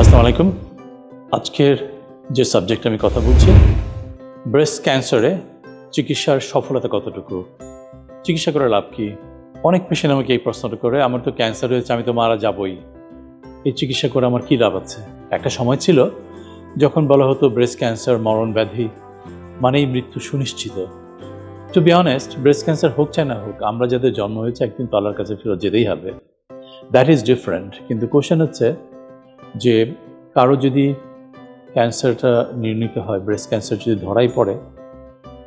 আসসালামু আলাইকুম। আজকের যে সাবজেক্ট আমি কথা বলছি ব্রেস্ট ক্যান্সারে চিকিৎসার সফলতা কতটুকু? চিকিৎসা করে লাভ কি? অনেক পেশেন্ট আমাকে এই প্রশ্নটা করে, আমার তো ক্যান্সার হয়েছে, আমি তো মারা যাবই। এই চিকিৎসা করে আমার কী লাভ আছে? একটা সময় ছিল যখন বলা হতো ব্রেস্ট ক্যান্সার মরণ ব্যাধি মানেই মৃত্যু সুনিশ্চিত। To be honest breast cancer হোক চাই না হোক, আমরা যাদের জন্ম হয়েছে একদিন তো আল্লাহর কাছে ফেরত যেতেই হবে। দ্যাট ইজ ডিফারেন্ট কিন্তু কোশ্চেন হচ্ছে যে কারও যদি ক্যান্সারটা নির্ণীত হয় ব্রেস্ট ক্যান্সার যদি ধরাই পড়ে,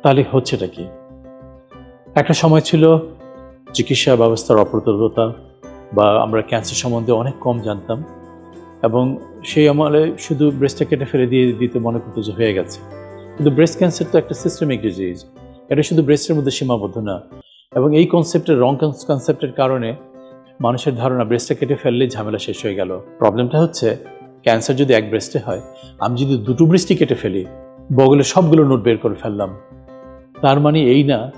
তাহলে হচ্ছেটা কি? একটা সময় ছিল চিকিৎসা ব্যবস্থার অপ্রতুলতা বা আমরা ক্যান্সার সম্বন্ধে অনেক কম জানতাম এবং সেই আমলে শুধু ব্রেস্টটা কেটে ফেলে দিয়ে দিতে মনে করতো যে হয়ে গেছে। কিন্তু ব্রেস্ট ক্যান্সার তো একটা সিস্টেমিক ডিজিজ এটা শুধু ব্রেস্টের মধ্যে সীমাবদ্ধ না। এবং এই কনসেপ্টের রং কনসেপ্টের কারণে মানুষের ধারণা ব্রেস্টটা কেটে ফেললেই ঝামেলা শেষ হয়ে গেল। প্রবলেমটা হচ্ছে ক্যান্সার যদি এক ব্রেস্টে হয়, আমি যদি দুটো ব্রেস্টই কেটে ফেলি, বগলে সবগুলো নোট বের করে ফেললাম। তার মানে এই না,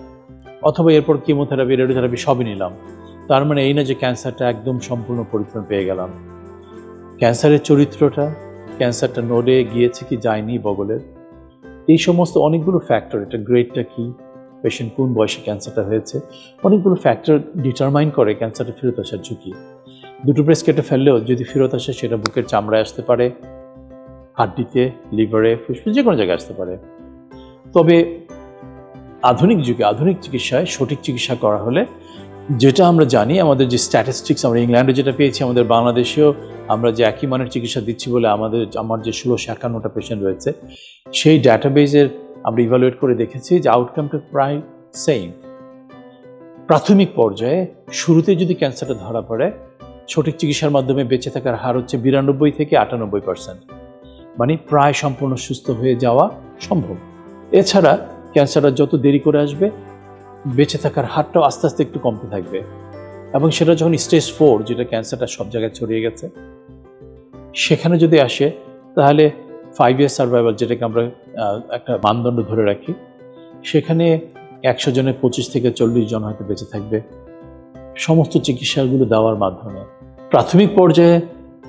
অথবা এরপর কিমোথেরাপি রেডিওথেরাপি সবই নিলাম। তার মানে এই না যে ক্যান্সারটা একদম সম্পূর্ণ পরিত্রাণ পেয়ে গেলাম। ক্যান্সারের চরিত্রটা ক্যান্সারটা নোডে গিয়েছে কি যায়নি বগলের? এই সমস্ত অনেকগুলো ফ্যাক্টর এটা গ্রেডটা কি? পেশেন্ট কোন বয়সে ক্যান্সারটা হয়েছে, অনেকগুলো ফ্যাক্টর ডিটারমাইন করে ক্যান্সারটা ফেরত আসার ঝুঁকি। দুটো ব্রেস্ট কেটে ফেললেও যদি ফেরত আসে, সেটা বুকের চামড়ায় আসতে পারে, হাড্ডিতে, লিভারে, ফুসফুস যে কোনো জায়গায় আসতে পারে। তবে আধুনিক যুগে, আধুনিক চিকিৎসায় সঠিক চিকিৎসা করা হলে যেটা আমরা জানি, আমাদের যে স্ট্যাটিস্টিক্স আমরা ইংল্যান্ডে যেটা পেয়েছি, আমাদের বাংলাদেশেও আমরা যে একই মানের চিকিৎসা দিচ্ছি বলে আমাদের, আমার যে ষোলোশো একান্নটা পেশেন্ট রয়েছে, সেই ডাটাবেজের আমরা ইভালুয়েট করে দেখেছি যে আউটকামটা প্রায় সেম প্রাথমিক পর্যায়ে শুরুতে যদি ক্যান্সারটা ধরা পড়ে, সঠিক চিকিৎসার মাধ্যমে বেঁচে থাকার হার হচ্ছে বিরানব্বই থেকে আটানব্বই পার্সেন্ট মানে প্রায় সম্পূর্ণ সুস্থ হয়ে যাওয়া সম্ভব। এছাড়া ক্যান্সারটা যত দেরি করে আসবে, বেঁচে থাকার হারটাও আস্তে আস্তে একটু কমতে থাকবে। এবং সেটা যখন স্টেজ ফোর যেটা ক্যান্সারটা সব জায়গায় ছড়িয়ে গেছে, সেখানে যদি আসে, তাহলে ফাইভ ইয়ার সার্ভাইভাল যেটাকে আমরা একটা মানদণ্ড ধরে রাখি। সেখানে একশো জনের পঁচিশ থেকে চল্লিশ জন হয়তো বেঁচে থাকবে। সমস্ত চিকিৎসাগুলো দেওয়ার মাধ্যমে। প্রাথমিক পর্যায়ে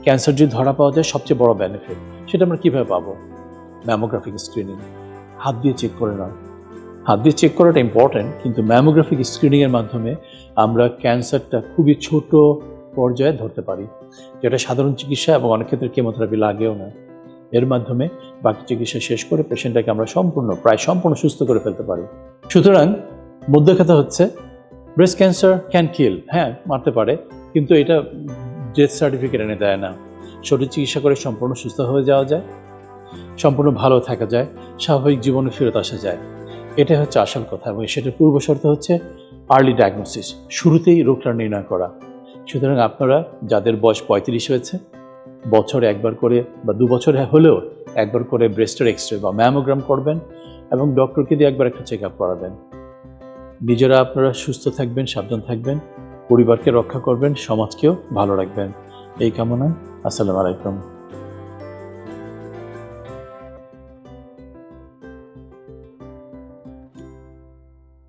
ক্যান্সার যদি ধরা পাওয়া যায়, সবচেয়ে বড় বেনিফিট সেটা আমরা কীভাবে পাবো? ম্যামোগ্রাফিক স্ক্রিনিং হাত দিয়ে চেক করে নয় হাত দিয়ে চেক করাটা ইম্পর্ট্যান্ট কিন্তু ম্যামোগ্রাফিক স্ক্রিনিংয়ের মাধ্যমে আমরা ক্যান্সারটা খুবই ছোট পর্যায়ে ধরতে পারি। যেটা সাধারণ চিকিৎসা এবং অনেক ক্ষেত্রে কেমোথেরাপি লাগেও না। এর মাধ্যমে বাকি চিকিৎসা শেষ করে পেশেন্টটাকে আমরা সম্পূর্ণ, প্রায় সম্পূর্ণ সুস্থ করে ফেলতে পারি। সুতরাং মধ্য কথা হচ্ছে ব্রেস্ট ক্যান্সার ক্যান কিল হ্যাঁ মারতে পারে, কিন্তু এটা ডেথ সার্টিফিকেট এনে দেয় না। সঠিক চিকিৎসা করে সম্পূর্ণ সুস্থ হয়ে যাওয়া যায়, সম্পূর্ণ ভালো থাকা যায়, স্বাভাবিক জীবনে ফেরত আসা যায়। এটাই হচ্ছে আসল কথা এবং সেটার পূর্ব শর্ত হচ্ছে আর্লি ডায়াগনোসিস শুরুতেই রোগটা নির্ণয় করা। সুতরাং আপনারা যাদের বয়স পঁয়ত্রিশ হয়েছে বছরে একবার করে বা দু বছরে হলেও একবার করে ব্রেস্টের এক্স বা ম্যামোগ্রাম করবেন এবং ডক্টরকে দিয়ে একবার একটা চেক আপ করাবেন। নিজেরা আপনারা সুস্থ থাকবেন, সাবধান থাকবেন, পরিবারকে রক্ষা করবেন, সমাজকেও ভালো রাখবেন। এই কামনায় আসসালামু আলাইকুম।